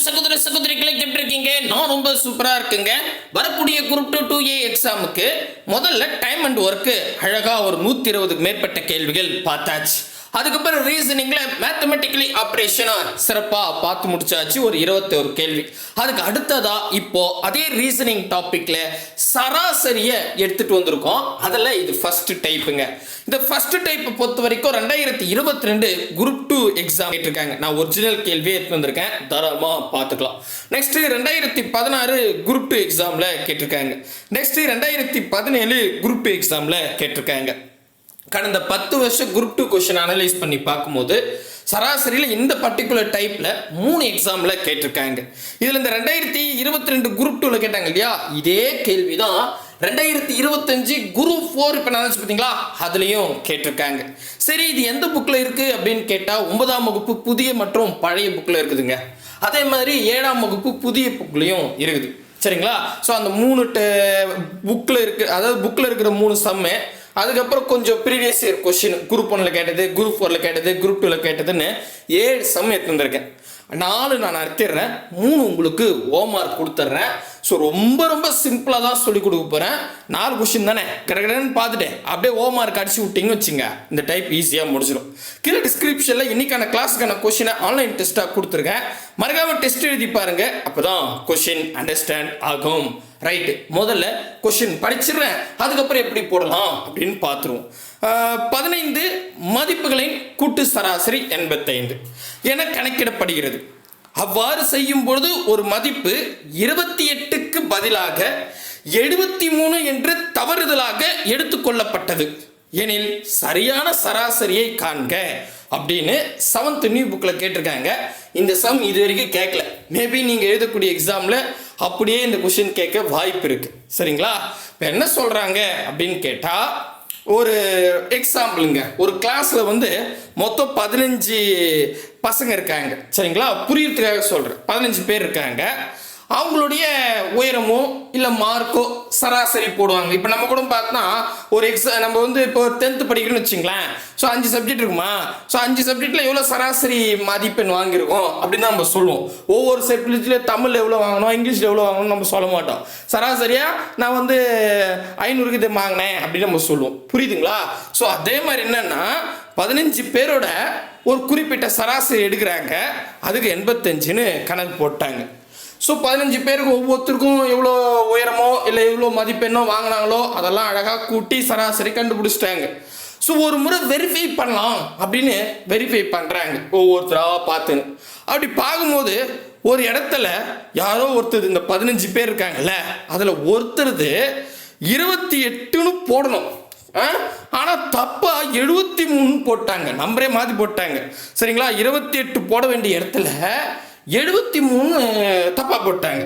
அன்பு சகோதர சகோதரிகளை எப்படி இருக்கீங்க நான் ரொம்ப சூப்பரா இருக்குங்க. வரக்கூடிய குரூப் டூ டூ ஏ எக்ஸாமுக்கு முதல்ல டைம் அண்ட் ஒர்க்கு அழகா ஒரு நூத்தி இருபதுக்கு மேற்பட்ட கேள்விகள் பார்த்தாச்சு. அதுக்கப்புறம் ரீசனிங்ல மேத்தமெட்டிக்கலி ஆப்ரேஷனா சிறப்பா பார்த்து முடிச்சாச்சு ஒரு இருபத்தி ஒரு கேள்வி. அதுக்கு அடுத்ததா இப்போ அதே ரீசனிங் டாபிக்ல சராசரியை எடுத்துட்டு வந்திருக்கோம். அதில் இது ஃபர்ஸ்ட் டைப்புங்க இந்த ஃபர்ஸ்ட் டைப் பொறுத்த வரைக்கும் ரெண்டாயிரத்தி இருபத்தி ரெண்டு குரூப் டூ எக்ஸாம் கேட்டிருக்காங்க. நான் ஒரிஜினல் கேள்வியே எடுத்து வந்திருக்கேன். தாராளமாக பார்த்துக்கலாம். நெக்ஸ்ட் ரெண்டாயிரத்தி பதினாறு குரூப் டூ எக்ஸாமில் கேட்டிருக்காங்க. நெக்ஸ்ட் ரெண்டாயிரத்தி பதினேழு குரூப் டூ எக்ஸாமில் கேட்டிருக்காங்க. கடந்த பத்து வருஷம் குரூப் டூ கொஷின் அனலைஸ் பண்ணி பார்க்கும்போது சராசரியில் இந்த பர்டிகுலர் டைப்பில் மூணு எக்ஸாமில் கேட்டிருக்காங்க. இதில் இந்த ரெண்டாயிரத்தி இருபத்தி ரெண்டு குரூப் டூவில் கேட்டாங்க இல்லையா? இதே கேள்வி தான் ரெண்டாயிரத்தி இருபத்தஞ்சு குரூப் ஃபோர் இப்போ நான் பார்த்தீங்களா? அதுலேயும் கேட்டிருக்காங்க. சரி இது எந்த புக்கில் இருக்குது அப்படின்னு கேட்டால் ஒன்பதாம் வகுப்பு புதிய மற்றும் பழைய புக்கில் இருக்குதுங்க. அதே மாதிரி ஏழாம் வகுப்பு புதிய புக்லேயும் இருக்குது. சரிங்களா? ஸோ அந்த மூணு புக்கில் இருக்கு அதாவது புக்கில் இருக்கிற மூணு சம்மு அதுக்கப்புறம் கொஞ்சம் ப்ரீவியஸ் இயர் கொஷின் குரூப் ஒன்ல கேட்டது குரூப் ஃபோரில் கேட்டது குரூப் டூவில் கேட்டதுன்னு ஏழு சம் எடுத்து வந்திருக்கேன். நாலு நான் நடத்திடுறேன் மூணு உங்களுக்கு ஹோம்ஒர்க் கொடுத்துட்றேன். ஸோ ரொம்ப ரொம்ப சிம்பிளாக தான் சொல்லி கொடுக்க போகிறேன் நாலு கொஷின் தானே? கிடக்கிறேன்னு பார்த்துட்டேன். அப்படியே ஹோம்ஒர்க் அடிச்சு விட்டீங்கன்னு வச்சுங்க. இந்த டைப் ஈஸியாக முடிச்சிடும் கீழே டிஸ்கிரிப்ஷனில் இன்றைக்கான கிளாஸுக்கான கொஷினை ஆன்லைன் டெஸ்ட்டாக கொடுத்துருக்கேன். மறக்காமல் டெஸ்ட் எழுதி பாருங்க. அப்பதான் கொஷின் அண்டர்ஸ்டாண்ட் ஆகும். ரைட்டு முதல்ல கொஷின் படிச்சிடுறேன். அதுக்கப்புறம் எப்படி போடலாம் அப்படின்னு பார்த்துருவோம். பதினைந்து மதிப்புகளின் கூட்டு சராசரி எண்பத்தைந்து என கணக்கிடப்படுகிறது. அவ்வாறு செய்யும் பொழுது ஒரு மதிப்பு இருபத்தி எட்டுக்கு பதிலாக எழுபத்தி மூணு என்று தவறுதலாக எடுத்துக்கொள்ளப்பட்டது எனில் சரியான சராசரியை காண்க அப்படின்னு செவன்த் நியூ புக்கில் கேட்டிருக்காங்க. இந்த சம் இது வரைக்கும் கேட்கல மேபி நீங்கள் எழுதக்கூடிய எக்ஸாமில் அப்படியே இந்த கொஷின் கேட்க வாய்ப்பு இருக்குது சரிங்களா? இப்போ என்ன சொல்கிறாங்க அப்படின்னு கேட்டால் ஒரு எக்ஸாம்பிளுங்க ஒரு கிளாஸில் வந்து மொத்தம் பதினஞ்சு பசங்க இருக்காங்க. சரிங்களா? புரியறதுக்காக சொல்கிறேன் பதினஞ்சு பேர் இருக்காங்க. அவங்களுடைய உயரமோ இல்லை மார்க்கோ சராசரி போடுவாங்க. இப்போ நம்ம கூட பார்த்தா ஒரு எக்ஸா நம்ம வந்து இப்போ டென்த்து படிக்கிறோம்னு வச்சுங்களேன் ஸோ அஞ்சு சப்ஜெக்ட் இருக்குமா? ஸோ அஞ்சு சப்ஜெக்டில் எவ்வளோ சராசரி மதிப்பெண் வாங்கியிருக்கோம் அப்படின்னு தான் நம்ம சொல்லுவோம். ஒவ்வொரு சப்ஜெக்ட்லேயும் தமிழ் எவ்வளோ வாங்கணும் இங்கிலீஷில் எவ்வளோ வாங்கணும்னு நம்ம சொல்ல மாட்டோம். சராசரியாக நான் வந்து ஐநூறுக்கு இது வாங்கினேன் அப்படின்னு நம்ம சொல்லுவோம். புரியுதுங்களா? ஸோ அதே மாதிரி என்னன்னா பதினஞ்சு பேரோட ஒரு குறிப்பிட்ட சராசரி எடுக்கிறாங்க. அதுக்கு எண்பத்தஞ்சுன்னு கணக்கு போட்டாங்க. ஸோ பதினஞ்சு பேருக்கு ஒவ்வொருத்தருக்கும் எவ்வளோ உயரமோ இல்லை எவ்வளோ மதிப்பெண்ணோ வாங்கினாங்களோ அதெல்லாம் அழகாக கூட்டி சராசரி கண்டுபிடிச்சிட்டாங்க. ஸோ ஒரு முறை வெரிஃபை பண்ணலாம் அப்படின்னு வெரிஃபை பண்ணுறாங்க ஒவ்வொருத்தராக பார்த்துன்னு அப்படி பார்க்கும்போது ஒரு இடத்துல யாரோ ஒருத்தர் இந்த பதினஞ்சு பேர் இருக்காங்கல்ல அதில் ஒருத்தருது இருபத்தி எட்டுன்னு போடணும். ஆ? தப்பாக எழுபத்தி மூணு போட்டாங்க. நம்பரே மாத்தி போட்டாங்க. சரிங்களா? இருபத்தி எட்டு போட வேண்டிய இடத்துல எழுபத்தி மூணு தப்பாக போட்டாங்க.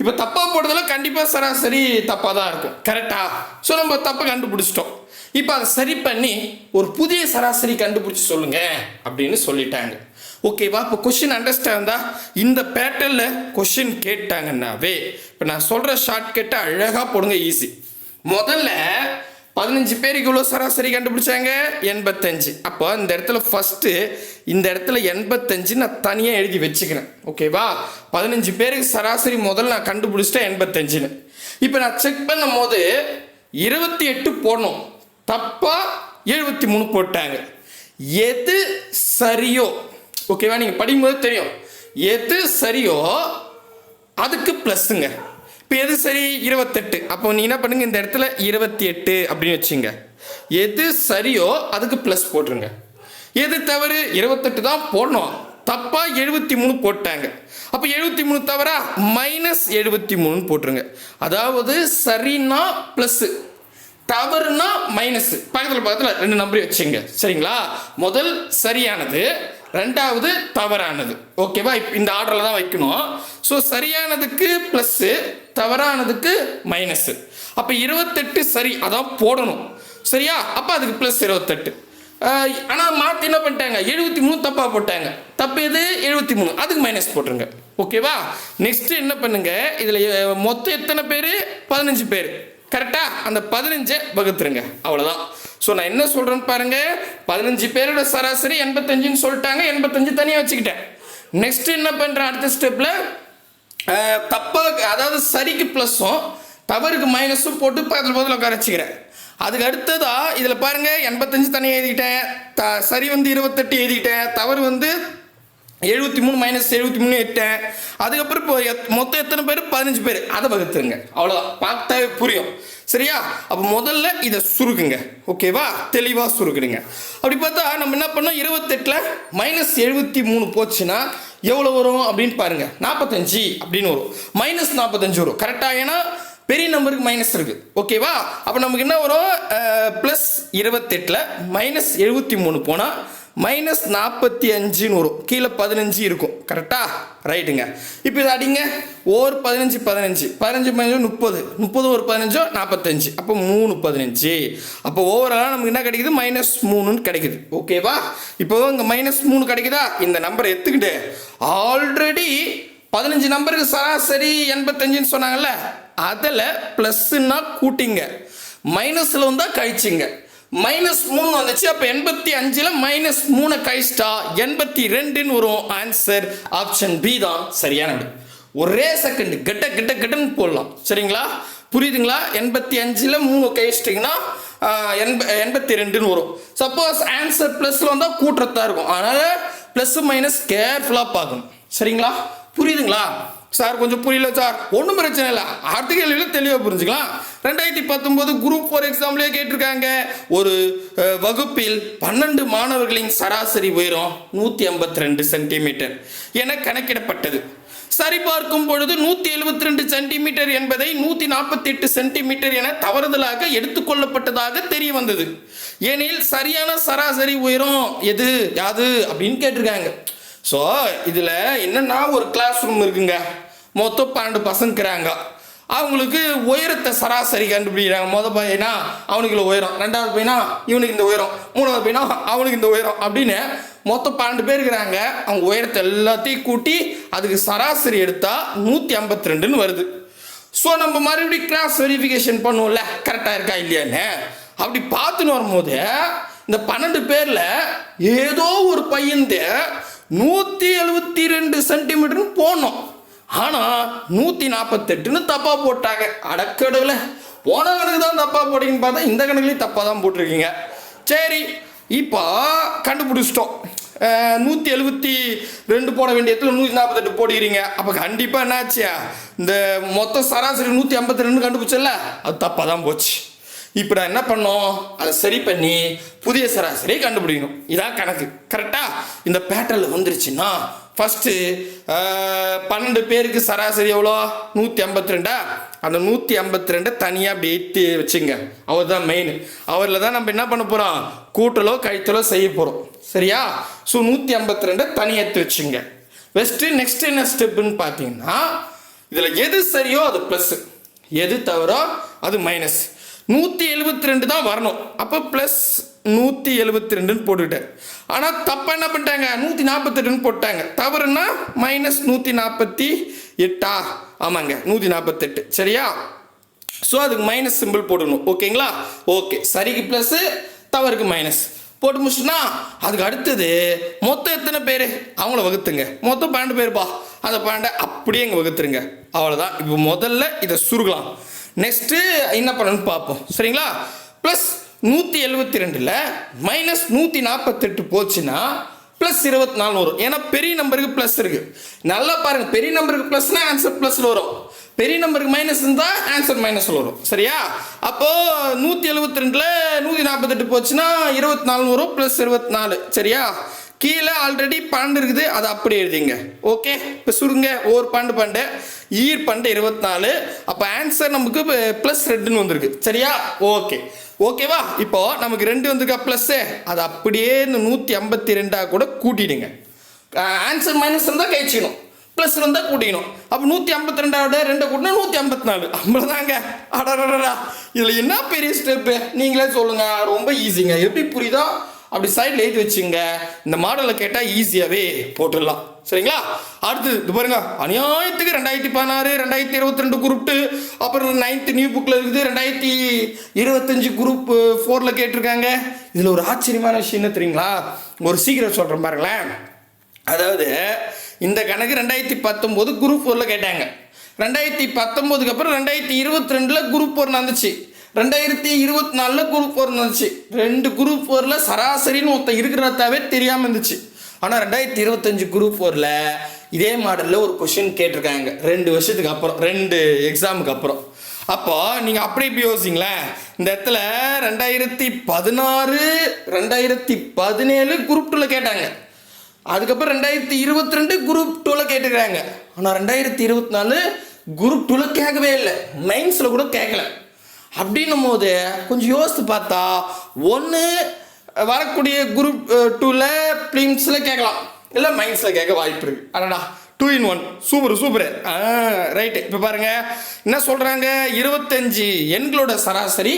இப்போ தப்பாக போட்டதெல்லாம் கண்டிப்பாக சராசரி தப்பாக தான் இருக்கும். கரெக்டா ஸோ நம்ம தப்பை கண்டுபிடிச்சிட்டோம். இப்போ அதை சரி பண்ணி ஒரு புதிய சராசரி கண்டுபிடிச்சி சொல்லுங்க அப்படின்னு சொல்லிட்டாங்க. ஓகேவா இப்போ கொஷின் அண்டர்ஸ்டாண்டா இந்த பேட்டர்னில் கொஷின் கேட்டாங்கன்னாவே இப்போ நான் சொல்கிற ஷார்ட்கட்டை அழகாக போடுங்க ஈஸி முதல்ல பதினஞ்சு பேருக்கு இவ்வளோ சராசரி கண்டுபிடிச்சாங்க? எண்பத்தஞ்சு. அப்போ இந்த இடத்துல ஃபஸ்ட்டு இந்த இடத்துல எண்பத்தஞ்சு நான் தனியாக எழுதி வச்சுக்கிறேன். ஓகேவா பதினஞ்சு பேருக்கு சராசரி முதல்ல நான் கண்டுபிடிச்சிட்டேன் எண்பத்தஞ்சுன்னு. இப்போ நான் செக் பண்ணும் போது இருபத்தி எட்டு போடணும். தப்பாக எழுபத்தி மூணு போட்டாங்க. எது சரியோ? ஓகேவா நீங்கள் படிக்கும்போது தெரியும். எது சரியோ? அதுக்கு ப்ளஸ்ஸுங்க இப்போ எது சரி? இருபத்தெட்டு. அப்போ நீ என்ன பண்ணுங்க இந்த இடத்துல இருபத்தி எட்டு அப்படின்னு வச்சுங்க. எது சரியோ அதுக்கு ப்ளஸ் போட்டுருங்க. எது தவறு? இருபத்தெட்டு தான் போடணும். தப்பாக எழுபத்தி மூணு போட்டாங்க. அப்போ எழுபத்தி மூணு தவறா? மைனஸ் எழுபத்தி மூணுன்னு போட்டுருங்க. அதாவது சரின்னா ப்ளஸ்ஸு தவறுனா மைனஸ் பக்கத்தில் பக்கத்தில் ரெண்டு நம்பர் வச்சுங்க. சரிங்களா? முதல் சரியானது ரெண்டாவது தவறானது. ஓகேவா இப்போ இந்த ஆர்டரில் தான் வைக்கணும். ஸோ சரியானதுக்கு ப்ளஸ்ஸு தவறானதுக்கு மைனஸு அப்போ இருபத்தெட்டு சரி அதான் போடணும். சரியா? அப்போ அதுக்கு ப்ளஸ் இருபத்தெட்டு. ஆனால் மாற்றி என்ன பண்ணிட்டாங்க? எழுபத்தி மூணு தப்பாக போட்டாங்க. தப்பு எது? எழுபத்தி மூணு. அதுக்கு மைனஸ் போட்டுருங்க. ஓகேவா நெக்ஸ்ட்டு என்ன பண்ணுங்கள் இதில் மொத்தம் எத்தனை பேர்? பதினஞ்சு பேர். கரெக்டாக அந்த பதினஞ்சை வகுத்துருங்க. அவ்வளோதான் ஸோ நான் என்ன சொல்கிறேன்னு பாருங்கள் பதினஞ்சு பேரோட சராசரி எண்பத்தஞ்சுன்னு சொல்லிட்டாங்க. எண்பத்தஞ்சு தனியாக வச்சுக்கிட்டேன். நெக்ஸ்ட் என்ன பண்ணுறேன் அடுத்த ஸ்டெப்பில் தப்பாக அதாவது சரிக்கு ப்ளஸ்ஸும் தவறுக்கு மைனஸும் போட்டு பக்கத்தில் பக்கத்தில் உட்கார வச்சுக்கிறேன். அதுக்கு அடுத்ததாக இதில் பாருங்கள் எண்பத்தஞ்சு தனியாக எழுதிக்கிட்டேன் த சரி வந்து இருபத்தெட்டு எழுதிக்கிட்டேன் தவறு வந்து எழுபத்தி மூணு மைனஸ் எழுபத்தி மூணு எட்டேன். அதுக்கப்புறம் இப்போ எத்- மொத்தம் எத்தனை பேர்? பதினஞ்சு பேர். அதை வகுத்துருங்க. அவ்வளோதான் பார்த்தாவே புரியும். சரியா? அப்போ முதல்ல இதை சுருக்குங்க. ஓகேவா? தெளிவாக சுருக்குடுங்க. அப்படி பார்த்தா நம்ம என்ன பண்ணோம்? இருபத்தெட்டில் மைனஸ் எழுபத்தி மூணு போச்சுன்னா எவ்வளோ வரும் அப்படின்னு பாருங்க. நாற்பத்தஞ்சு அப்படின்னு வரும். மைனஸ் நாற்பத்தஞ்சு வரும். கரெக்டாக ஏன்னா பெரிய நம்பருக்கு மைனஸ் இருக்குது ஓகேவா? அப்போ நமக்கு என்ன வரும்? ப்ளஸ் இருபத்தெட்டில் மைனஸ் எழுபத்தி மூணு போனால் மைனஸ் நாற்பத்தி அஞ்சுன்னு வரும். கீழே பதினஞ்சு இருக்கும். கரெக்டா ரைட்டுங்க இப்போ இதை அடிங்க. ஒரு பதினஞ்சு பதினஞ்சு. பதினஞ்சு பதினஞ்சு முப்பது. முப்பது ஒரு பதினஞ்சோ நாற்பத்தஞ்சு. அப்போ மூணு பதினஞ்சு. அப்போ ஓவராலாக நமக்கு என்ன கிடைக்குது? மைனஸ் மூணுன்னு கிடைக்குது. ஓகேவா இப்போ இங்கே மைனஸ் மூணு கிடைக்குதா? இந்த நம்பரை எடுத்துக்கிட்டு ஆல்ரெடி பதினஞ்சு நம்பருக்கு சராசரி எண்பத்தஞ்சுன்னு சொன்னாங்கல்ல அதில் ப்ளஸ்ன்னா கூட்டிங்க. மைனஸில் வந்தால் கழிச்சிங்க. மைனஸ் மூணு வந்துச்சு. அப்போ எண்பத்தி அஞ்சில் மைனஸ் மூணை கழிச்சிட்டா எண்பத்தி ரெண்டுன்னு வரும் ஆன்சர் ஆப்ஷன் பி தான். சரியான ஒரே செகண்ட் கெட்ட கெட்ட கெட்டன்னு போடலாம். சரிங்களா? புரியுதுங்களா? எண்பத்தி அஞ்சில் மூணு கழிச்சிட்டிங்கன்னா எண்ப எண்பத்தி ரெண்டுன்னு வரும் சப்போஸ் ஆன்சர் ப்ளஸில் வந்தால் கூட்டுறதா இருக்கும். அதனால் ப்ளஸ் மைனஸ் கேர்ஃபுல்லாக பார்க்கணும். சரிங்களா? புரியுதுங்களா? சார் கொஞ்சம் புரியல சார். ஒன்றும் பிரச்சனை இல்லை. அடுத்த கேள்வியில் தெளிவாக புரிஞ்சுக்கலாம். ரெண்டாயிரத்தி பத்தொம்போது குரூப் ஃபோர் எக்ஸாம்லேயே கேட்டிருக்காங்க. ஒரு வகுப்பில் பன்னெண்டு மாணவர்களின் சராசரி உயரம் நூற்றி ஐம்பத்தி ரெண்டு சென்டிமீட்டர் என கணக்கிடப்பட்டது. சரிபார்க்கும் பொழுது நூற்றி எழுபத்தி ரெண்டு சென்டிமீட்டர் என்பதை நூற்றி நாற்பத்தி எட்டு சென்டிமீட்டர் என தவறுதலாக எடுத்துக்கொள்ளப்பட்டதாக தெரிய வந்தது. ஏனில் சரியான சராசரி உயரம் எது? யாது? அப்படின்னு கேட்டிருக்காங்க. ஸோ இதில் என்னென்னா ஒரு கிளாஸ் ரூம் இருக்குங்க. மொத்தம் பன்னெண்டு பசங்கிறாங்க. அவங்களுக்கு உயரத்தை சராசரி கண்டுபிடிக்கிறாங்க. மொதல் பையனா அவனுக்கு உயரம். ரெண்டாவது பையனா இவனுக்கு இந்த உயரம். மூணாவது பையனா அவனுக்கு இந்த உயரம் அப்படின்னு மொத்தம் பன்னெண்டு பேர் இருக்கிறாங்க. அவங்க உயரத்தை எல்லாத்தையும் கூட்டி அதுக்கு சராசரி எடுத்தால் நூற்றி ஐம்பத்தி ரெண்டுன்னு வருது. ஸோ நம்ம மறுபடியும் கிராஸ் வெரிஃபிகேஷன் பண்ணுவோம்ல. கரெக்டாக இருக்கா இல்லையான்னு? அப்படி பார்த்துன்னு வரும்போது இந்த பன்னெண்டு பேரில் ஏதோ ஒரு பையன் நூற்றி எழுபத்தி ரெண்டு சென்டிமீட்டர்னு போனோம். ஆனால் நூற்றி நாற்பத்தெட்டுன்னு தப்பாக போட்டாங்க. அடக்கடவில் போன கணக்கு தான் தப்பாக போட்டிங்கன்னு பார்த்தா இந்த கணக்குலேயும் தப்பாக தான் போட்டிருக்கீங்க. சரி இப்போ கண்டுபிடிச்சிட்டோம். நூற்றி எழுபத்தி ரெண்டு போட வேண்டிய இடத்துல நூற்றி நாற்பத்தெட்டு போடுகிறீங்க. அப்போ கண்டிப்பாக என்னாச்சு? இந்த மொத்த சராசரி நூற்றி ஐம்பத்தி ரெண்டு கண்டுபிடிச்சல அது தப்பாக தான் போச்சு. இப்போ நான் என்ன பண்ணோம்? அதை சரி பண்ணி புதிய சராசரியை கண்டுபிடிக்கணும். இதான் கணக்கு. கரெக்டாக இந்த பேட்டர்னில் வந்துருச்சுன்னா ஃபஸ்ட்டு பன்னெண்டு பேருக்கு சராசரி எவ்வளோ? நூற்றி ஐம்பத்தி ரெண்டா அந்த நூற்றி ஐம்பத்தி ரெண்டை தனியாக அப்படி ஏற்றி வச்சுங்க. அவர் தான் மெயின் அவரில் தான் நம்ம என்ன பண்ண போகிறோம் கூட்டலோ கழித்தலோ செய்ய போகிறோம் சரியா? ஸோ நூற்றி ஐம்பத்தி ரெண்டை தனியாக எடுத்து வச்சுங்க. வெஸ்ட்டு நெக்ஸ்ட் என்ன ஸ்டெப்புன்னு பார்த்தீங்கன்னா இதில் எது சரியோ அது ப்ளஸ்ஸு எது தவறோ அது மைனஸ் நூற்றி எழுபத்தி ரெண்டு தான் வரணும். அப்போ ப்ளஸ் நூற்றி எழுபத்தி ரெண்டுன்னு போட்டுக்கிட்டேன் ஆனால் தப்பாக என்ன பண்ணிட்டாங்க? நூற்றி நாற்பத்தெட்டுன்னு போட்டாங்க. தவறுன்னா மைனஸ் நூற்றி நாற்பத்தி எட்டா? ஆமாங்க நூற்றி நாற்பத்தெட்டு சரியா? ஸோ அதுக்கு மைனஸ் சிம்பிள் போடணும். ஓகேங்களா? ஓகே. சரிக்கு ப்ளஸ்ஸு தவறுக்கு மைனஸ் போட்டு முடிச்சுன்னா அதுக்கு அடுத்தது மொத்தம் எத்தனை பேர்? அவங்கள வகுத்துங்க. மொத்தம் பன்னெண்டு பேருப்பா. அந்த பன்னெண்டை அப்படியே இங்கே வகுத்துருங்க. அவ்வளோதான் இப்போ முதல்ல இதை சுருக்கலாம். நெக்ஸ்ட்டு என்ன பண்ணணும்னு பார்ப்போம். சரிங்களா? ப்ளஸ் நூற்றி எழுபத்தி ரெண்டில் மைனஸ் நூற்றி நாற்பத்தெட்டு போச்சுன்னா ப்ளஸ் இருபத்தி நாலு வரும் ஏன்னா பெரிய நம்பருக்கு ப்ளஸ் இருக்குது நல்லா பாருங்க பெரிய நம்பருக்கு ப்ளஸ்னா ஆன்சர் ப்ளஸில் வரும். பெரிய நம்பருக்கு மைனஸ் இருந்தால் ஆன்சர் மைனஸில் வரும். சரியா? அப்போது நூற்றி எழுபத்தி ரெண்டில் நூற்றி நாற்பத்தெட்டு போச்சுன்னா இருபத்தி நாலு வரும் ப்ளஸ் இருபத்தி நாலு சரியா? கீழே ஆல்ரெடி பன்னெண்டு இருக்குது. அதை அப்படி எழுதிங்க. ஓகே இப்போ சுருங்க. ஒரு பன்னெண்டு பன்னெண்டு. ஈர் பன்னெண்டு இருபத்தி நாலு அப்போ ஆன்சர் நமக்கு ப்ளஸ் ரெண்டுன்னு வந்திருக்கு. சரியா? ஓகே ஓகேவா இப்போ நமக்கு ரெண்டு வந்திருக்கா ப்ளஸ்ஸு அது அப்படியே இந்த நூற்றி ஐம்பத்தி ரெண்டாக கூட கூட்டிடுங்க. ஆன்சர் மைனஸ் இருந்தால் கழிச்சிக்கணும். ப்ளஸ் இருந்தால் கூட்டிக்கணும். அப்போ நூற்றி ஐம்பத்தி ரெண்டாவோட ரெண்டை கூட்டினா நூற்றி ஐம்பத்தி நாலு அவ்வளோதாங்க அடடடா இதில் என்ன பெரிய ஸ்டெப்பு நீங்களே சொல்லுங்கள் ரொம்ப ஈஸிங்க எப்படி புரியுதோ? அப்படி சைடில் எழுதி வச்சுங்க. இந்த மாடலை கேட்டால் ஈஸியாகவே போட்டுடலாம். சரிங்களா? அடுத்து இது பாருங்க. அநியாயத்துக்கு ரெண்டாயிரத்தி பதினாறு ரெண்டாயிரத்தி இருபத்தி ரெண்டு குரூப் டூ அப்புறம் நைன்த்து நியூ புக்கில் இருக்குது. ரெண்டாயிரத்தி இருபத்தஞ்சு குரூப் ஃபோரில் கேட்டிருக்காங்க. இதில் ஒரு ஆச்சரியமான விஷயம் என்ன தெரியுங்களா? ஒரு சீக்கிரம் சொல்கிறேன் பாருங்களேன். அதாவது இந்த கணக்கு ரெண்டாயிரத்தி பத்தொம்போது குரூப் ஃபோரில் கேட்டாங்க. ரெண்டாயிரத்தி பத்தொம்போதுக்கு அப்புறம் ரெண்டாயிரத்தி இருபத்தி ரெண்டில் குரூப் ஃபோர் நடந்துச்சு ரெண்டாயிரத்தி இருபத்தி நாலில் குரூப் ஃபோர் நடந்துச்சு. ரெண்டு குரூப் ஃபோரில் சராசரின்னு ஒருத்தன் இருக்கிறதாவே தெரியாமல் இருந்துச்சு. ஆனால் ரெண்டாயிரத்தி இருபத்தஞ்சு குரூப் ஃபோரில் இதே மாடலில் ஒரு கொஷின் கேட்டிருக்காங்க. ரெண்டு வருஷத்துக்கு அப்புறம் ரெண்டு எக்ஸாமுக்கு அப்புறம். அப்போ நீங்கள் அப்படி இப்படி யோசிங்களேன். இந்த இடத்துல ரெண்டாயிரத்தி பதினாறு ரெண்டாயிரத்தி பதினேழு குரூப் டூவில் கேட்டாங்க. அதுக்கப்புறம் ரெண்டாயிரத்தி இருபத்தி ரெண்டு குரூப் டூவில் கேட்டுக்கிறாங்க. ஆனால் ரெண்டாயிரத்தி இருபத்தி நாலு குரூப் டூவில் கேட்கவே இல்லை. மைன்ஸில் கூட கேட்கல. அப்படின்னும் போது கொஞ்சம் யோசித்து பார்த்தா ஒன்று வரக்கூடிய குரூப் டூவில் ப்ளீம்ஸில் கேட்கலாம். இல்லை மைன்ஸில் கேட்க வாய்ப்பு இருக்குது அடடா two in one super super. Ah right இப்போ பாருங்க என்ன சொல்கிறாங்க இருபத்தஞ்சி எண்களோட சராசரி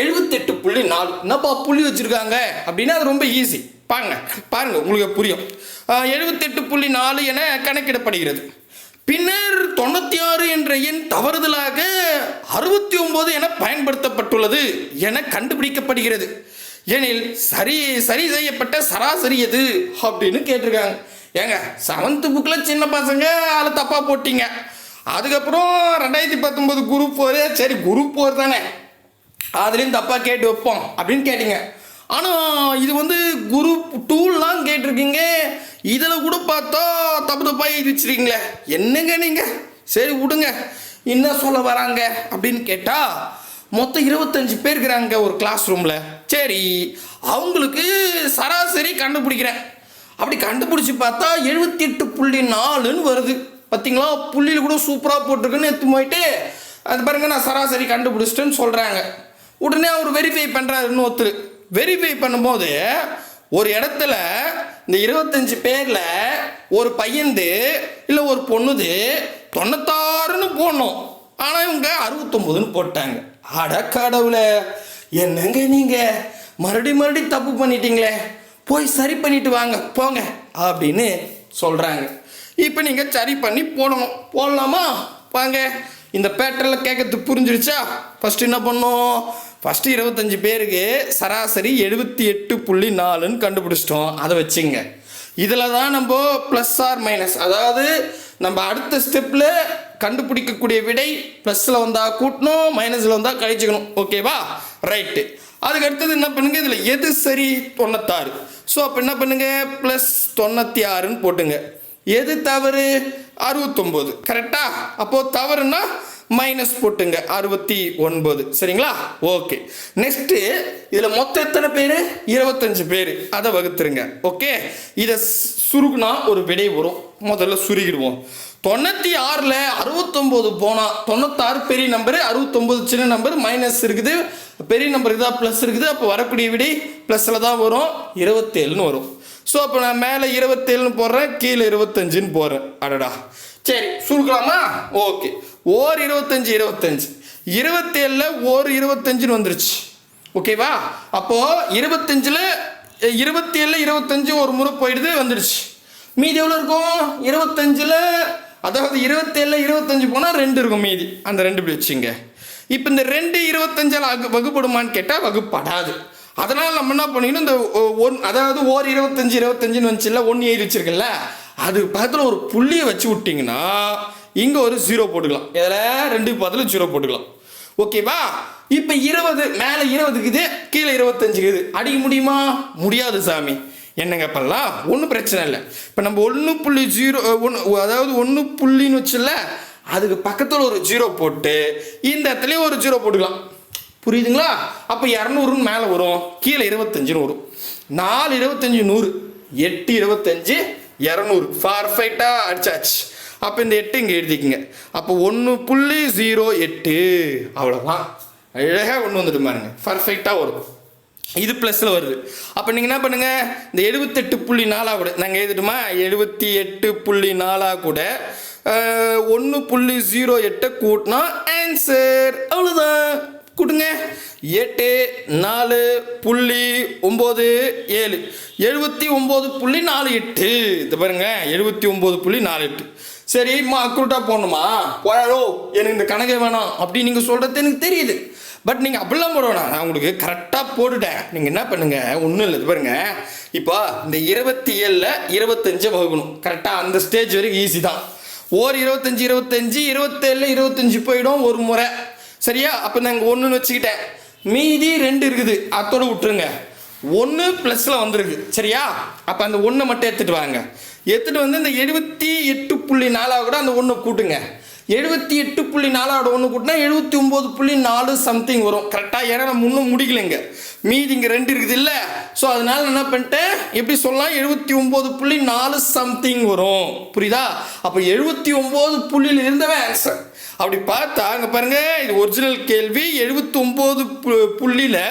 எழுபத்தெட்டு புள்ளி நாலு. என்னப்பா புள்ளி வச்சுருக்காங்க? அப்படின்னா அது ரொம்ப ஈஸி பாருங்க பாருங்க உங்களுக்கு புரியும். எழுபத்தெட்டு புள்ளி நாலு என கணக்கிடப்படுகிறது. பின்னர் தொண்ணூற்றி ஆறு என்ற எண் தவறுதலாக அறுபத்தி ஒன்பது என பயன்படுத்தப்பட்டுள்ளது என கண்டுபிடிக்கப்படுகிறது. எனில் சரி சரி செய்யப்பட்ட சராசரி எது அப்படின்னு கேட்டிருக்காங்க. ஏங்க செவன்த்து புக்கில் சின்ன பசங்க அதில் தப்பாக போட்டிங்க. அதுக்கப்புறம் ரெண்டாயிரத்தி பத்தொம்போது குரூப் ஃபோரு சரி குரூப் ஃபோர் தானே. அதுலேயும் தப்பாக கேட்டு வைப்போம் அப்படின்னு கேட்டீங்க. ஆனால் இது வந்து குரூப் டூலாம் கேட்டிருக்கீங்க. இதில் கூட பார்த்தா தப்பு தப்பாக எழுதி வச்சிருக்கீங்களே என்னங்க நீங்கள் சரி விடுங்க. என்ன சொல்ல வராங்க அப்படின்னு கேட்டால் மொத்தம் இருபத்தஞ்சு பேர் இருக்கிறாங்க ஒரு கிளாஸ் ரூமில் சரி அவங்களுக்கு சராசரி கண்டுபிடிக்கிறேன். அப்படி கண்டுபிடிச்சி பார்த்தா எழுபத்தி எட்டு புள்ளி நாலுன்னு வருது. பார்த்தீங்களா புள்ளியில் கூட சூப்பராக போட்டிருக்குன்னு எடுத்து போயிட்டு அது பாருங்க நான் சராசரி கண்டுபிடிச்சிட்டேன்னு சொல்கிறாங்க உடனே அவர் வெரிஃபை பண்ணுறாருன்னு ஒருத்தர் வெரிஃபை பண்ணும்போது ஒரு இடத்துல இந்த இருபத்தஞ்சு பேரில் ஒரு பையன்து இல்லை ஒரு பொண்ணுது தொண்ணூத்தாறுன்னு போடணும். ஆனால் இவங்க அறுபத்தொம்போதுன்னு போட்டாங்க. அட கடவுளே என்னங்க நீங்கள் மறுபடி மறுபடி தப்பு பண்ணிட்டீங்களே. போய் சரி பண்ணிட்டு வாங்க போங்க அப்படின்னு சொல்கிறாங்க இப்போ நீங்கள் சரி பண்ணி போடணும். போடலாமா? வாங்க. இந்த பேட்டரில் கேட்கறது புரிஞ்சிருச்சா? ஃபஸ்ட்டு என்ன பண்ணோம் ஃபஸ்ட்டு இருபத்தஞ்சி பேருக்கு சராசரி எழுபத்தி எட்டு புள்ளி நாலுன்னு கண்டுபிடிச்சிட்டோம். அதை வச்சுங்க. இதில் தான் நம்ம ப்ளஸ் ஆர் மைனஸ் அதாவது நம்ம அடுத்த ஸ்டெப்பில் கண்டுபிடிக்கக்கூடிய விடை ப்ளஸில் வந்தால் கூட்டணும் மைனஸில் வந்தால் கழிச்சுக்கணும். ஓகேவா ரைட்டு அதுக்கு அடுத்தது என்ன பண்ணுங்க? இதில் எது சரி? தொண்ணூத்தாறு. ஸோ அப்போ என்ன பண்ணுங்க? ப்ளஸ் தொண்ணூற்றி ஆறுன்னு போட்டுங்க. எது தவறு? அறுபத்தொம்போது. கரெக்டா அப்போது தவறுன்னா மைனஸ் போட்டுங்க அறுபத்தி ஒன்பது. சரிங்களா? ஓகே நெக்ஸ்ட்டு இதில் மொத்தம் எத்தனை பேர்? இருபத்தஞ்சு பேர். அதை வகுத்துருங்க. ஓகே இதை சுருகுனா ஒரு விடை வரும். முதல்ல சுருகிடுவோம் தொண்ணூற்றி ஆறில் அறுபத்தொம்போது போனால் தொண்ணூத்தாறு பெரிய நம்பரு அறுபத்தொம்போது சின்ன நம்பர் மைனஸ் இருக்குது. பெரிய நம்பருக்கு தான் ப்ளஸ் இருக்குது. அப்போ வரக்கூடிய விடை ப்ளஸில் தான் வரும். இருபத்தேழுன்னு வரும். ஸோ அப்போ நான் மேலே இருபத்தேழுன்னு போடுறேன் கீழே இருபத்தஞ்சுன்னு போடுறேன். அடடா. சரி சுருக்கலாமா? ஓகே ஓர் இருபத்தஞ்சு இருபத்தஞ்சு. இருபத்தேழில் ஓர் இருபத்தஞ்சுன்னு வந்துருச்சு. ஓகேவா? அப்போது இருபத்தஞ்சில் இருபத்தி ஏழில் இருபத்தஞ்சு ஒரு முறை போயிடுது வந்துடுச்சு மீதி எவ்வளோ இருக்கும்? இருபத்தஞ்சில் அதாவது இருபத்தேழில் இருபத்தஞ்சு போனால் ரெண்டு இருக்கும் மீதி. அந்த ரெண்டு இப்படி வச்சுங்க. இப்போ இந்த ரெண்டு இருபத்தஞ்சால் அகு வகுப்படுமான்னு கேட்டால் வகுப்படாது. அதனால் நம்ம என்ன பண்ணிக்கணும்? இந்த ஒன் அதாவது ஓர் இருபத்தஞ்சு இருபத்தஞ்சுன்னு வந்துச்சுல்ல ஒன்று எழுதி வச்சிருக்கல அது பக்கத்தில் ஒரு புள்ளியை வச்சு விட்டிங்கன்னா இங்கே ஒரு ஜீரோ போட்டுக்கலாம். இதில் ரெண்டு பதில் ஜீரோ போட்டுக்கலாம். ஓகேவா இப்போ இருபது மேலே இருபதுக்குது கீழே இருபத்தஞ்சுக்குது அடிக்க முடியுமா? முடியாது சாமி. என்னங்க பண்ணலாம்? ஒன்றும் பிரச்சனை இல்லை. இப்போ நம்ம ஒன்று புள்ளி ஜீரோ ஒன்று அதாவது ஒன்று புள்ளின்னு வச்சுல அதுக்கு பக்கத்தில் ஒரு ஜீரோ போட்டு இந்த இடத்துலையும் ஒரு ஜீரோ போட்டுக்கலாம். புரியுதுங்களா? அப்போ இரநூறுன்னு மேலே வரும் கீழே இருபத்தஞ்சுன்னு வரும். நாலு இருபத்தஞ்சு நூறு எட்டு இருபத்தஞ்சு இரநூறு. பர்ஃபெக்டாக அடிச்சாச்சு. அப்போ இந்த எட்டு இங்கே எழுதிக்கிங்க. அப்போ ஒன்று புள்ளி ஜீரோ எட்டு. அவ்வளோதான் அழகாக கொண்டு வந்துட்டு பாருங்க. பர்ஃபெக்டாக வரும். இது ப்ளஸில் வருது. அப்போ நீங்கள் என்ன பண்ணுங்கள் இந்த எழுபத்தெட்டு புள்ளி நாலாக கூட நாங்கள் எழுதிட்டுமா? எழுபத்தி எட்டு புள்ளி நாலாக கூட ஒன்று புள்ளி ஜீரோ எட்டை கூட்டினா ஆன்சர் அவ்வளோதான் கூட்டுங்க எட்டு நாலு புள்ளி ஒம்பது ஏழு. எழுபத்தி ஒம்பது புள்ளி நாலு எட்டு. இது பாருங்க. எழுபத்தி ஒம்பது புள்ளி நாலு எட்டு. சரி அக்ரூட்டாக போடணுமா போயாரோ? எனக்கு இந்த கணக்கே வேணாம் அப்படி நீங்கள் சொல்கிறது எனக்கு தெரியுது. பட் நீங்கள் அப்படிலாம் போட வேணாம். நான் உங்களுக்கு கரெக்டாக போட்டுட்டேன். நீங்கள் என்ன பண்ணுங்கள் ஒன்றும் இல்லை பாருங்கள் பாருங்க. இப்போ இந்த இருபத்தி ஏழில் இருபத்தஞ்சை வகுக்கணும். கரெக்டாக அந்த ஸ்டேஜ் வரைக்கும் ஈஸி தான். ஓர் இருபத்தஞ்சி இருபத்தஞ்சி இருபத்தேழில் இருபத்தஞ்சி போயிடும் ஒரு முறை. சரியா? அப்போ நாங்கள் ஒன்றுன்னு வச்சுக்கிட்டேன். மீதி ரெண்டு இருக்குது. அத்தோட விட்டுருங்க. ஒன்று ப்ளஸில் வந்திருக்கு. சரியா? அப்போ அந்த ஒன்றை மட்டும் எடுத்துகிட்டு வாங்க. எடுத்துகிட்டு வந்து இந்த எழுபத்தி எட்டு புள்ளி நாலாக கூட அந்த ஒன்று கூட்டுங்க. எழுபத்தி எட்டு புள்ளி நாலாவோட ஒன்று கூட்டினா எழுபத்தி ஒம்பது புள்ளி நாலு சம்திங் வரும். கரெக்டாக ஏன்னா நம்ம இன்னும் முடிக்கலைங்க. மீதி இங்கே ரெண்டு இருக்குது இல்லை. ஸோ அதனால என்ன பண்ணிட்டேன்? எப்படி சொல்லலாம்? எழுபத்தி ஒம்பது புள்ளி நாலு சம்திங் வரும். புரியுதா? அப்போ எழுபத்தி ஒம்பது புள்ளியில் இருந்தவன் ஆன்சர் அப்படி பார்த்தா அங்கே பாருங்க இது ஒரிஜினல் கேள்வி எழுபத்தி ஒம்பது புள்ளியில்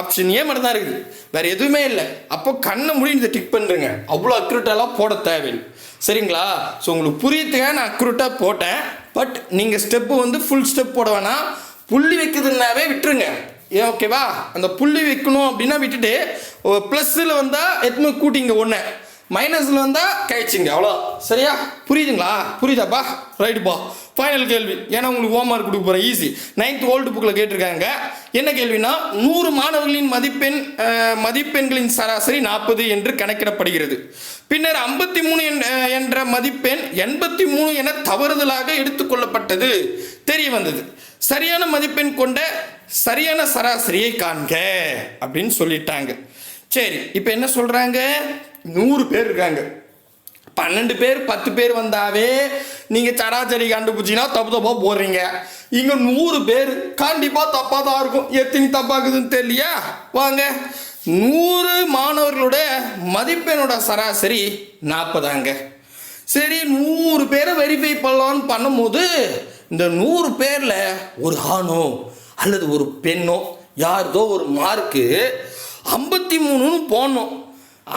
ஆப்ஷன் ஏ மட்டும் தான் இருக்குது. வேறு எதுவுமே இல்லை. அப்போ கண்ணை மூடி இதை டிக் பண்ணுறேங்க அவ்வளோ அக்யூரேட்டாலாம் போட தேவையில்லை. சரிங்களா? ஸோ உங்களுக்கு புரியத்துக்காக நான் அக்யூரேட்டாக போட்டேன். பட் நீங்கள் ஸ்டெப்பு வந்து ஃபுல் ஸ்டெப் போட வேணாம். புள்ளி வைக்கிறதுனாவே விட்டுருங்க. ஏன் ஓகேவா அந்த புள்ளி வைக்கணும் அப்படின்னா விட்டுட்டு ப்ளஸ்ஸில் வந்தால் எத்தனை கூட்டிங்க ஒன்று மைனஸில் வந்தால் கழிச்சிங்க அவ்வளோ சரியா? புரியுதுங்களா? புரியுதாப்பா? ரைட்டுப்பா ஃபைனல் கேள்வி. ஏன்னா உங்களுக்கு ஹோம் மார்க் கொடுக்க போகிறேன் ஈஸி நைன்த் ஓல்டு புக்கில் கேட்டிருக்காங்க. என்ன கேள்வினா நூறு மாணவர்களின் மதிப்பெண் மதிப்பெண்களின் சராசரி நாற்பது என்று கணக்கிடப்படுகிறது. பின்னர் ஐம்பத்தி மூணு என்ற மதிப்பெண் எண்பத்தி மூணு என தவறுதலாக எடுத்துக்கொள்ளப்பட்டது தெரிய வந்தது. சரியான மதிப்பெண் கொண்ட சரியான சராசரியை காண்க அப்படின்னு சொல்லிட்டாங்க. சரி இப்போ என்ன சொல்கிறாங்க நூறு பேர் இருக்காங்க. பன்னெண்டு பேர் பத்து பேர் வந்தாவே நீங்கள் சராசரி கண்டுபிடிச்சிங்கன்னா தப்பு தப்பாக போடுறீங்க. இங்கே நூறு பேர் கண்டிப்பாக தப்பாக தான் இருக்கும். எத்தனை தப்பாக்குதுன்னு தெரியலையா? வாங்க. நூறு மாணவர்களோட மதிப்பெண்ணோட சராசரி நாற்பதாங்க. சரி நூறு பேரை வெரிஃபை பண்ணலான்னு பண்ணும்போது இந்த நூறு பேரில் ஒரு ஆணோ அல்லது ஒரு பெண்ணோ யாருதோ ஒரு மார்க்கு ஐம்பத்தி மூணுன்னு போடணும்.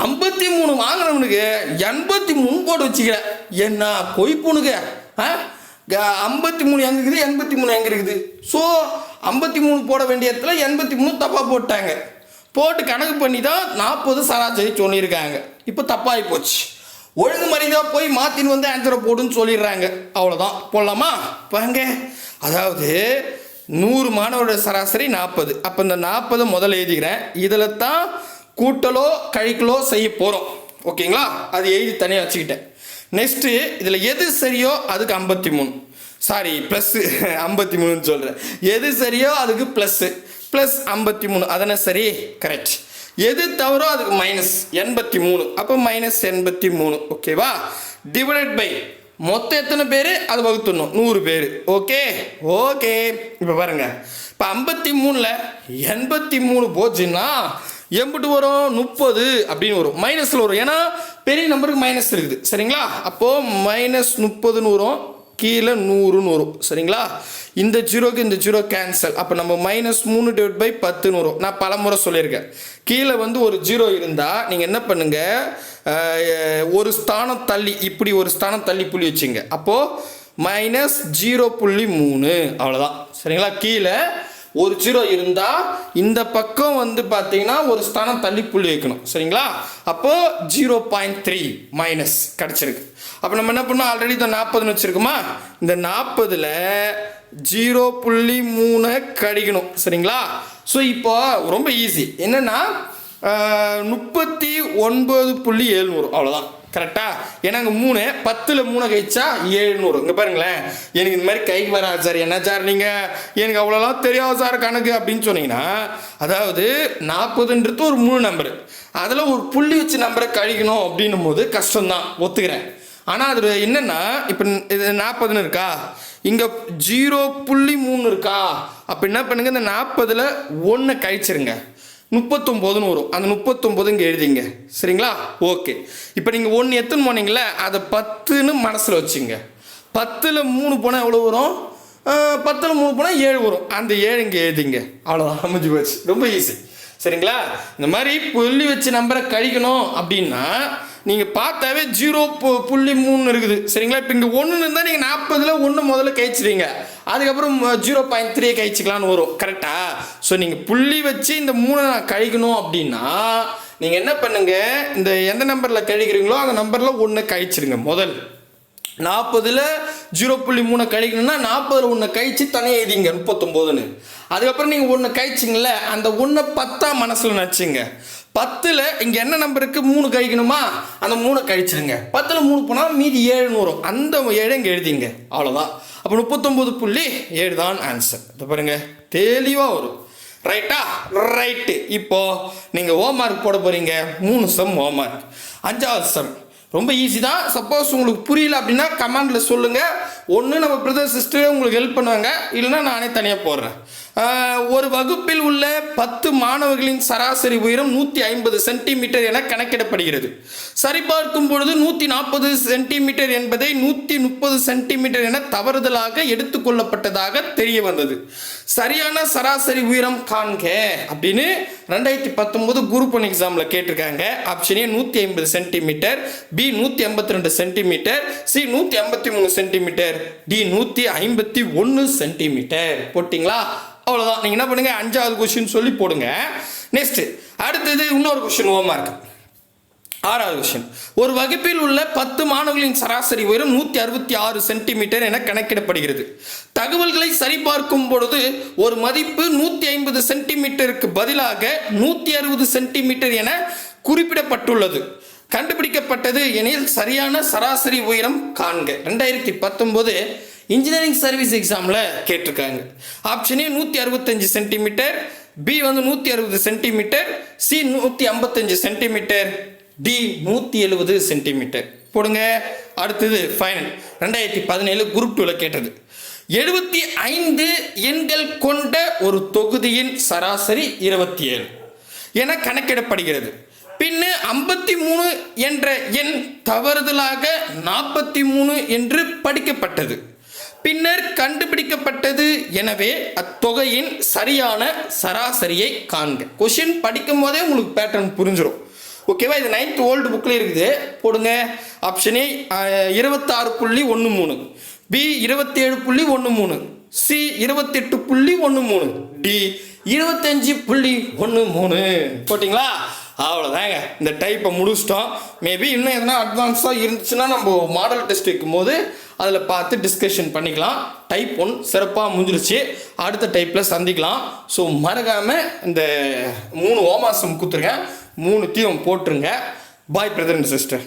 ஐம்பத்தி மூணு வாங்கினவனுக்கு எண்பத்தி மூணு போட்டு வச்சுக்கிற. என்ன கொய்ப்புனுங்க ஆ? ஐம்பத்தி மூணு எங்கே இருக்குது? எண்பத்தி மூணு எங்கே இருக்குது? ஸோ ஐம்பத்தி மூணு போட வேண்டிய இடத்துல எண்பத்தி மூணு தப்பாக போட்டாங்க. போட்டு கணக்கு பண்ணி தான் நாற்பது சராசரி சொல்லியிருக்காங்க. இப்போ தப்பாகி போச்சு. ஒழுங்கு மரியாதை போய் மாற்றின்னு வந்து ஆன்சரை போடுன்னு சொல்லிடுறாங்க. அவ்வளோதான் போடலாமா? பாருங்க. அதாவது நூறு மாணவரோட சராசரி நாற்பது. அப்போ இந்த நாற்பது முதல்ல எழுதிக்கிறேன். இதில் தான் கூட்டலோ கழிக்கலோ செய்ய போகிறோம் ஓகேங்களா? அது எழுதி தனியாக வச்சுக்கிட்டேன். நெக்ஸ்ட்டு இதில் எது சரியோ அதுக்கு ஐம்பத்தி மூணு. சாரி ப்ளஸ்ஸு ஐம்பத்தி மூணுன்னு சொல்கிறேன் எது சரியோ அதுக்கு ப்ளஸ்ஸு ப்ளஸ் ஐம்பத்தி மூணு. அதனால் சரி? கரெக்ட் எது தவறோ அதுக்கு மைனஸ் எண்பத்தி மூணு. அப்போ மைனஸ் எண்பத்தி மூணு. ஓகேவா? டிவைடட் பை மொத்தம் எத்தனை பேர்? அது வகுத்துடணும். நூறு பேர். ஓகே? ஓகே. இப்போ பாருங்கள் இப்போ ஐம்பத்தி மூணில் எண்பத்தி மூணு போச்சுன்னா எம்பிட்டு வரும் முப்பது அப்படின்னு வரும். மைனஸில் வரும். ஏன்னா பெரிய நம்பருக்கு மைனஸ் இருக்குது. சரிங்களா? அப்போது மைனஸ் முப்பதுன்னு வரும். கீழே நூறுன்னு வரும். சரிங்களா? இந்த ஜீரோக்கு இந்த ஜீரோ கேன்சல் அப்போ நம்ம மைனஸ் மூணு டிவைட் பை பத்துன்னு வரும். நான் பலமுறை சொல்லியிருக்கேன். கீழே வந்து ஒரு ஜீரோ இருந்தால் நீங்கள் என்ன பண்ணுங்கள் ஒரு ஸ்தானம் தள்ளி இப்படி ஒரு ஸ்தானம் தள்ளி புள்ளி வச்சுங்க. அப்போது மைனஸ் ஜீரோ புள்ளி மூணு. அவ்வளோதான் சரிங்களா? கீழே ஒரு ஜீரோ இருந்தால் இந்த பக்கம் வந்து பார்த்தீங்கன்னா ஒரு ஸ்தானம் தள்ளி புள்ளி வைக்கணும். சரிங்களா? அப்போ ஜீரோ பாயிண்ட் த்ரீ மைனஸ் கிடச்சிருக்கு. அப்போ நம்ம என்ன பண்ணோம் ஆல்ரெடி இந்த நாற்பதுன்னு வச்சுருக்கோமா? இந்த நாற்பதில் ஜீரோ புள்ளி மூணு கடிக்கணும். சரிங்களா? ஸோ இப்போ ரொம்ப ஈஸி என்னென்னா முப்பத்தி ஒன்பது புள்ளி ஏழ்நூறு அவ்வளோதான் கரெக்டா ஏன்னா அங்கே மூணு பத்தில் மூணு கழிச்சா ஏழுநூறு. இங்கே பாருங்களேன். எனக்கு இந்த மாதிரி கைக்கு வராது சார். என்ன சார் நீங்கள் எனக்கு அவ்வளோலாம் தெரியாது சார் கணக்கு அப்படின்னு சொன்னீங்கன்னா அதாவது நாற்பதுன்றது ஒரு மூணு நம்பரு அதில் ஒரு புள்ளி வச்சு நம்பரை கழிக்கணும் அப்படின்னும் போது கஷ்டம்தான். ஒத்துக்கிறேன். ஆனால் அது என்னென்னா இப்போ இது நாற்பதுன்னு இருக்கா? இங்கே ஜீரோ புள்ளி மூணு இருக்கா? அப்போ என்ன பண்ணுங்க இந்த நாற்பதில் ஒன்று கழிச்சிருங்க. முப்பத்தொம்போதுன்னு வரும். அந்த முப்பத்தொம்போது இங்கே எழுதிங்க. சரிங்களா? ஓகே. இப்போ நீங்கள் ஒன்று எத்தனை போனீங்களே அதை பத்துன்னு மனசில் வச்சுங்க. பத்தில் மூணு போனால் எவ்வளோ வரும்? பத்தில் மூணு போனால் ஏழு வரும். அந்த ஏழு இங்கே எழுதிங்க. அவ்வளோதான் அமைஞ்சு போச்சு. ரொம்ப ஈஸி சரிங்களா? இந்த மாதிரி புள்ளி வச்சு நம்பரை கழிக்கணும் அப்படின்னா நீங்கள் பார்த்தாவே ஜீரோ பு- புள்ளி மூணு இருக்குது. சரிங்களா? இப்போ இங்கே ஒன்று இருந்தால் நீங்கள் நாற்பதில் ஒன்று முதல்ல கழிச்சிடுவீங்க. அதுக்கப்புறம் ஜீரோ பாயிண்ட் த்ரீ கழிச்சிக்கலான்னு வரும். கரெக்டா? ஸோ நீங்கள் புள்ளி வச்சு இந்த மூணை நான் கழிக்கணும் அப்படின்னா நீங்கள் என்ன பண்ணுங்க? இந்த எந்த நம்பரில் கழிக்கிறீங்களோ அந்த நம்பரில் ஒன்று கழிச்சிடுங்க முதல். நாற்பதில் ஜீரோ புள்ளி மூணு கழிக்கணும்னா நாற்பதுல ஒன்று கழிச்சு தனியாக எழுதிங்க முப்பத்தொம்போதுன்னு. அதுக்கப்புறம் நீங்கள் ஒன்று கழிச்சிங்கள அந்த ஒன்றை பத்தா மனசில் நினச்சிங்க. பத்தில் இங்கே என்ன நம்பருக்கு மூணு கழிக்கணுமா? அந்த மூணை கழிச்சிருங்க. பத்தில் மூணு போனால் மீதி ஏழுன்னு வரும் அந்த ஏழை இங்கே எழுதிங்க. அவ்வளோதான் அப்போ முப்பத்தொம்போது புள்ளி ஏழு தான் ஆன்சர் இதை பாருங்கள் தெளிவாக வரும். ரைட்டா ரைட்டு இப்போது நீங்கள் ஹோம்ஒர்க் போட போகிறீங்க மூணு சம் ஹோம்ஒர்க் அஞ்சாவது சம் ரொம்ப ஈஸி தான். சப்போஸ் உங்களுக்கு புரியல அப்படின்னா கமெண்டில் சொல்லுங்கள் ஒன்று நம்ம பிரதர் சிஸ்டரே உங்களுக்கு ஹெல்ப் பண்ணுவாங்க. இல்லைன்னா நானே தனியாக போடுறேன். ஒரு வகுப்பில் உள்ள பத்து மாணவர்களின் சராசரி உயரம் நூற்றி ஐம்பது சென்டிமீட்டர் என கணக்கிடப்படுகிறது. சரிபார்க்கும் பொழுது நூற்றி நாற்பது சென்டிமீட்டர் என்பதை நூற்றி முப்பது சென்டிமீட்டர் என தவறுதலாக எடுத்துக்கொள்ளப்பட்டதாக தெரிய வந்தது. சரியான சராசரி உயரம் காண்க அப்படின்னு ரெண்டாயிரத்தி பத்தொன்பது குரூப் ஒன் எக்ஸாமில் கேட்டிருக்காங்க. ஆப்ஷன் ஏ நூற்றி ஐம்பது சென்டிமீட்டர் பி நூற்றி ஐம்பத்தி ரெண்டு சென்டிமீட்டர் சி நூற்றி ஐம்பத்தி மூணு சென்டிமீட்டர் டி நூற்றி ஐம்பத்தி ஒன்று சென்டிமீட்டர். போட்டிங்களா? அவ்வளோதான் நீங்கள் என்ன பண்ணுங்கள் அஞ்சாவது கொஷின் சொல்லி போடுங்க. நெக்ஸ்ட்டு அடுத்தது இன்னொரு கொஷின் ஓமா இருக்குது ஆறாவது கொஸ்டின் ஒரு வகுப்பில் உள்ள பத்து மாணவர்களின் சராசரி உயரம் நூற்றி அறுபத்தி ஆறு சென்டிமீட்டர் என கணக்கிடப்படுகிறது. தகவல்களை சரிபார்க்கும் பொழுது ஒரு மதிப்பு நூற்றி ஐம்பது சென்டிமீட்டருக்கு பதிலாக நூற்றி அறுபது சென்டிமீட்டர் என குறிப்பிடப்பட்டுள்ளது. கண்டுபிடிக்கப்பட்டது எனில் சரியான சராசரி உயரம் காண்க. ரெண்டாயிரத்தி பத்தொம்போது இன்ஜினியரிங் சர்வீஸ் எக்ஸாமில் கேட்டிருக்காங்க. ஆப்ஷன் ஏ நூற்றி அறுபத்தஞ்சு சென்டிமீட்டர் பி வந்து நூற்றி அறுபது சென்டிமீட்டர் சி நூற்றி ஐம்பத்தஞ்சு சென்டிமீட்டர் டி நூற்றி எழுபது சென்டிமீட்டர் போடுங்க. அடுத்தது ஃபைனல் ரெண்டாயிரத்தி பதினேழு குரூப் டூவில் கேட்டது. எழுபத்தி ஐந்து எண்கள் கொண்ட ஒரு தொகுதியின் சராசரி இருபத்தி ஏழு. என கணக்கிடப்படுகிறது. பின்னு ஐம்பத்தி மூணு என்ற எண் தவறுதலாக நாற்பத்தி மூணு என்று படிக்கப்பட்டது. பின்னர் கண்டுபிடிக்கப்பட்டது எனவே அத்தொகையின் சரியான சராசரியை காண்க. கொஷின் படிக்கும் போதே உங்களுக்கு பேட்டர்ன் புரிஞ்சிடும் ஓகேவா இது நைன்த் ஓல்டு புக்கில் இருக்குது. போடுங்க. ஆப்ஷன் ஏ இருபத்தாறு புள்ளி ஒன்று மூணு. பி இருபத்தி ஏழு புள்ளி ஒன்று மூணு. சி இருபத்தெட்டு புள்ளி ஒன்று மூணு. டி இருபத்தஞ்சு புள்ளி ஒன்று மூணு. போட்டிங்களா? அவ்வளோதாங்க இந்த டைப்பை முடிச்சிட்டோம். மேபி இன்னும் எதனா அட்வான்ஸாக இருந்துச்சுன்னா நம்ம மாடல் டெஸ்ட் வைக்கும்போது அதில் பார்த்து டிஸ்கஷன் பண்ணிக்கலாம். டைப் ஒன் சிறப்பாக முடிஞ்சிருச்சு. அடுத்த டைப்பில் சந்திக்கலாம். ஸோ மறக்காமல் இந்த மூணு ஓமாசம் கொடுத்துருங்க மூணுத்தையும் போட்டுருங்க. பாய் பிரதர் அண்ட் சிஸ்டர்